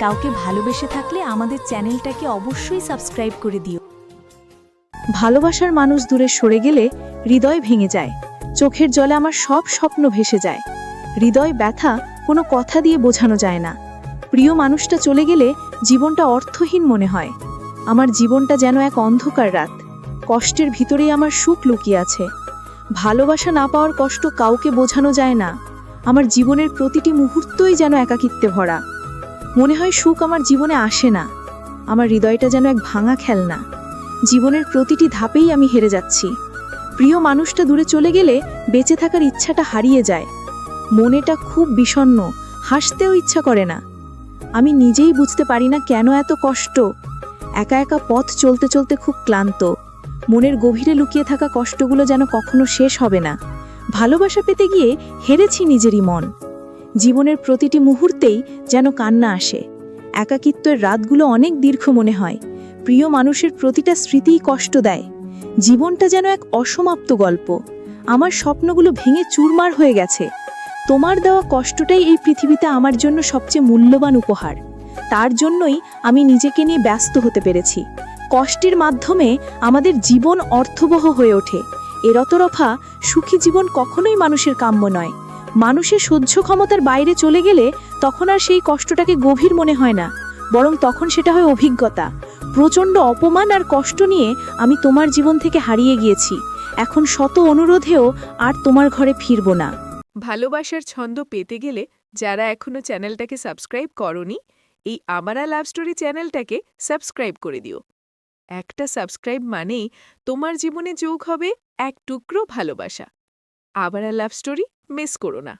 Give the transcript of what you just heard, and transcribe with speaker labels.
Speaker 1: কাউকে ভালোবেসে থাকলে আমাদের চ্যানেলটাকে অবশ্যই সাবস্ক্রাইব করে দিও।
Speaker 2: ভালোবাসার মানুষ দূরে সরে গেলে হৃদয় ভেঙে যায়। চোখের জলে আমার সব স্বপ্ন ভেসে যায়। হৃদয় ব্যথা কোনো কথা দিয়ে বোঝানো যায় না। প্রিয় মানুষটা চলে গেলে জীবনটা অর্থহীন মনে হয়। আমার জীবনটা যেন এক অন্ধকার রাত। কষ্টের ভিতরেই আমার সুখ লুকিয়ে আছে। ভালোবাসা না পাওয়ার কষ্ট কাউকে বোঝানো যায় না। আমার জীবনের প্রতিটি মুহূর্তই যেন একাকিত্বে ভরা। মনে হয় সুখ আমার জীবনে আসে না। আমার হৃদয়টা যেন এক ভাঙা খেলনা। জীবনের প্রতিটি ধাপেই আমি হেরে যাচ্ছি। প্রিয় মানুষটা দূরে চলে গেলে বেঁচে থাকার ইচ্ছাটা হারিয়ে যায়। মনেটা খুব বিষণ্ণ, হাসতেও ইচ্ছা করে না। আমি নিজেই বুঝতে পারি না কেন এত কষ্ট। একা একা পথ চলতে চলতে খুব ক্লান্ত। মনের গভীরে লুকিয়ে থাকা কষ্টগুলো যেন কখনো শেষ হবে না। ভালোবাসা পেতে গিয়ে হেরেছি নিজেরই মন। জীবনের প্রতিটি মুহূর্তেই যেন কান্না আসে। একাকিত্বের রাতগুলো অনেক দীর্ঘ মনে হয়। প্রিয় মানুষের প্রতিটা স্মৃতিই কষ্ট দেয়। জীবনটা যেন এক অসমাপ্ত গল্প। আমার স্বপ্নগুলো ভেঙে চুরমার হয়ে গেছে। তোমার দেওয়া কষ্টটাই এই পৃথিবীতে আমার জন্য সবচেয়ে মূল্যবান উপহার। তার জন্যই আমি নিজেকে নিয়ে ব্যস্ত হতে পেরেছি। কষ্টের মাধ্যমে আমাদের জীবন অর্থবহ হয়ে ওঠে। এরতরফা সুখী জীবন কখনোই মানুষের কাম্য নয়। মানুষের সহ্য ক্ষমতার বাইরে চলে গেলে তখন আর সেই কষ্টটাকে গভীর মনে হয় না, বরং তখন সেটা হয় অভিজ্ঞতা। প্রচণ্ড অপমান আর কষ্ট নিয়ে আমি তোমার জীবন থেকে হারিয়ে গিয়েছি। এখন শত অনুরোধেও আর তোমার ঘরে ফিরব না।
Speaker 3: ভালোবাসার ছন্দ পেতে গেলে যারা এখনও চ্যানেলটাকে সাবস্ক্রাইব করনি, এই আমারা লাভ স্টোরি চ্যানেলটাকে সাবস্ক্রাইব করে দিও। একটা সাবস্ক্রাইব মানেই তোমার জীবনে যোগ হবে এক টুকরো ভালোবাসা। আবার লাভ স্টোরি মিস করো না।